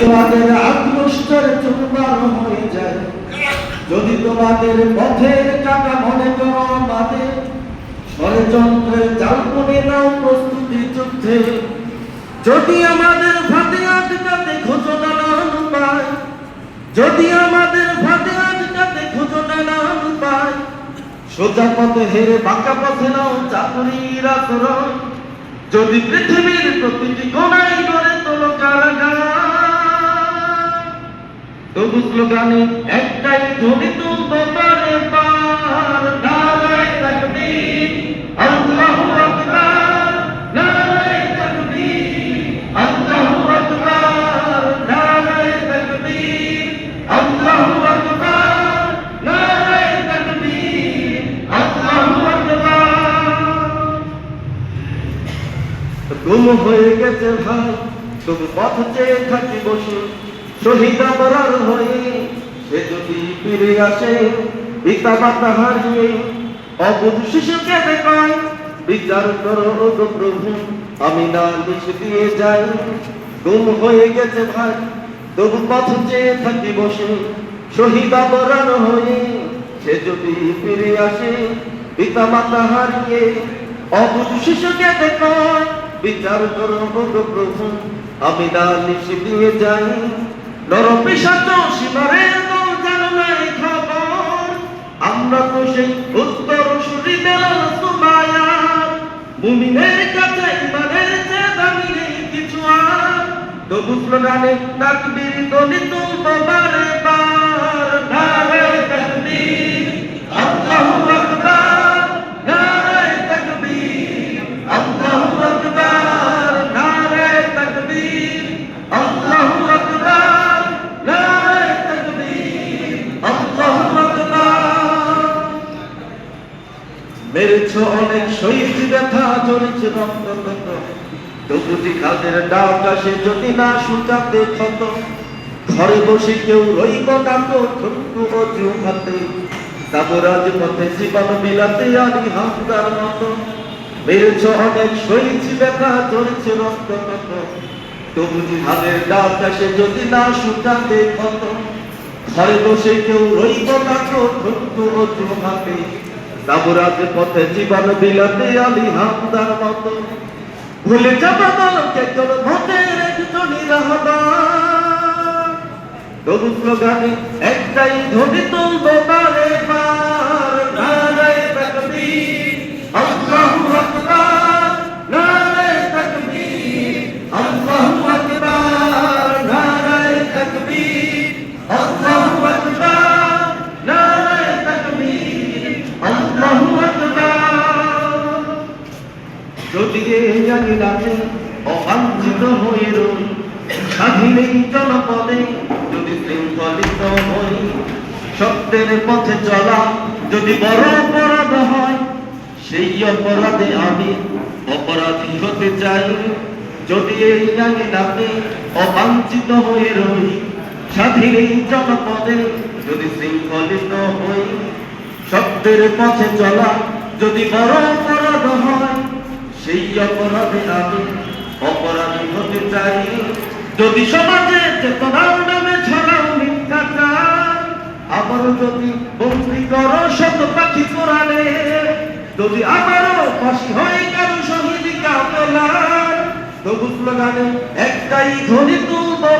তোমাদের আত্মষ্টের চুরমার হয়ে যায়। যদি তোমাদের পথের কাটা মনে করো আমাদের ষড়যন্ত্রের জাল মনে নাও প্রস্তুতি যুদ্ধে। যদি আমাদের ফাঁদে আটকাতে খোঁজো নানান উপায় যদি আমাদের ফাঁদে আটকাতে খোঁজো নানান উপায় সোজা পথে হেরে বাঁকা পথে নাও চাকরির আচরণ। যদি পৃথিবীর প্রতিটি কোনায় গড়ে তবু স্লোগানে একটাই ধ্বনি তুলবো পারে পার নারায় তাকবীর, আল্লাহু আকবার, নারায় তাকবীর, আল্লাহু আকবার, নারায় তাকবীর নারায় তাকবীর, আল্লাহু আকবার। গুম হয়ে গেছে ভাই তবু পথ চেয়ে থাকি বসে। শহীদ আমরার হয়ে সে যদি ফিরে আসে, পিতা মাতা হারিয়ে, অবুধ শিশুকে দেখায়, বিচার করো প্রভু, আমি না লিশ দিয়ে যাই। গুম হয়ে গেছে ভাই, তবু পথ চেয়ে থাকি বসে। শহীদ আমরার হয়ে সে যদি ফিরে আসে, পিতা মাতা হারিয়ে, অবুধ শিশুকে দেখায়, বিচার করো প্রভু, আমি নালিশ দিয়ে যাই। নরম পিসাচ সীমারের দল জানো না এই খবর। আমরা তো সেই উত্তর সুরি বেলাল সুমায়া। মুমিনের কাছে ইমানের চেয়ে দামি নেই কিছু আর। তবু স্লোগানে, তাকবীর ধ্বনি মেরেছ অনেক শহীদ ব্যথা চলেছে রক্ত কত তবু জিহাদের ডাক আসে যদি না সুতাতে ক্ষত। ঘরে বসে কেউ রইব না তো ঠুকু অজুহাতে তাবরাজ পথে জীবন বিলাতে আনি হামদার মতো। মেরেছ অনেক শহীদ ব্যথা চলেছে রক্ত কত তবু জিহাদের ডাক আসে যদি না সুতাতে ক্ষত। ঘরে বসে কেউ রইব না তো ঠুকু অজুহাতে তাবরাজ পথে জীবন বিলাতে আলি হামদার মত। ভুলে যাবা মালকে তোর ভোটের একজনই রাহবা তবু স্লোগানে, একটাই ধ্বনি তুলবো বারে যদি জানি রাতে অবাঞ্ছিত হয়ে রই। স্বাধীন জনপদে যদি শৃঙ্খলিত হই, সত্যের পথে চলা যদি বড় অপরাধ হয়, সেই অপরাধে আমি অপরাধী হতে চাই। যদি এই জানি রাতে অবাঞ্ছিত হয়ে রই, স্বাধীন এই জনপদে যদি শৃঙ্খলিত হই, সত্যের পথে চলা যদি বড় সেই অপরাধে আমি অপরাধী হতে চাই। যদি সমাজে চেতনার নামে ছড়াও মিথ্যাচার আবার যদি বন্দি করো শত পাখি কোরআনে যদি আমারও ফাঁসি হয় কারও শহীদ কাপলার তবু স্লোগানে একটাই ধ্বনি তুলবো